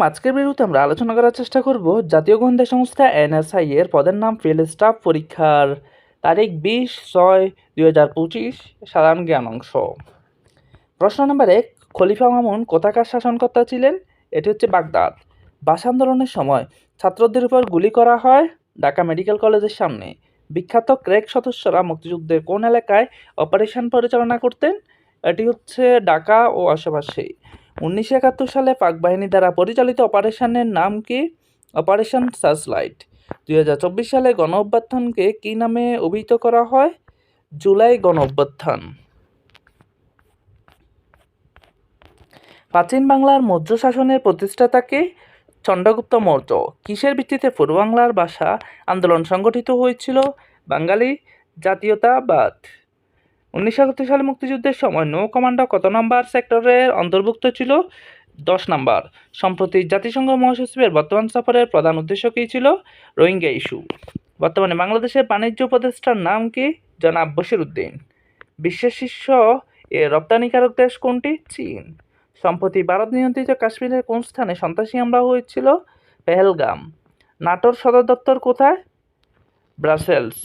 আজকের বিরুদ্ধে আমরা আলোচনা করার চেষ্টা করব জাতীয় গোয়েন্দা সংস্থা এনএসআই এর পদের নাম ফিল্ড স্টাফ পরীক্ষার তারিখ বিশ ছয় দুই হাজার পঁচিশ, সাধারণ জ্ঞান অংশ। প্রশ্ন নম্বর এক, খলিফা মামুন কোথাকার শাসনকর্তা ছিলেন? এটি হচ্ছে বাগদাদ। ভাষা আন্দোলনের সময় ছাত্রদের উপর গুলি করা হয় ঢাকা মেডিকেল কলেজের সামনে। বিখ্যাত ক্রেক সদস্যরা মুক্তিযুদ্ধের কোন এলাকায় অপারেশন পরিচালনা করতেন? এটি হচ্ছে ঢাকা ও আশেপাশে উনিশশো একাত্তর সালে পাক বাহিনী দ্বারা পরিচালিত অপারেশনের নাম কি? Operation searchlight. দুই হাজার চব্বিশ সালে গণ অভ্যুত্থানকে কী নামে অভিহিত করা হয়? জুলাই গণ অভ্যুত্থান প্রাচীন বাংলার মৌর্য শাসনের প্রতিষ্ঠাতাকে চন্দ্রগুপ্ত মৌর্য। কিসের ভিত্তিতে পূর্ব বাংলার ভাষা আন্দোলন সংগঠিত হয়েছিল? বাঙালি জাতীয়তাবাদ। উনিশশো একাত্তর সালে মুক্তিযুদ্ধের সময় নৌ কমান্ডার কত নম্বর সেক্টরের অন্তর্ভুক্ত ছিল? দশ নম্বর। সম্প্রতি জাতিসংঘ মহাসচিবের বর্তমান সফরের প্রধান উদ্দেশ্য কী ছিল? রোহিঙ্গা ইস্যু। বর্তমানে বাংলাদেশের বাণিজ্য উপদেষ্টার নাম কি? জনাব বশির উদ্দিন বিশ্বের শীর্ষ এ রপ্তানিকারক দেশ কোনটি? চীন। সম্প্রতি ভারত নিয়ন্ত্রিত কাশ্মীরের কোন স্থানে সন্ত্রাসী হামলা হয়েছিল? পেহেলগাম। নাটোর সদর দপ্তর কোথায়? ব্রাসেলস।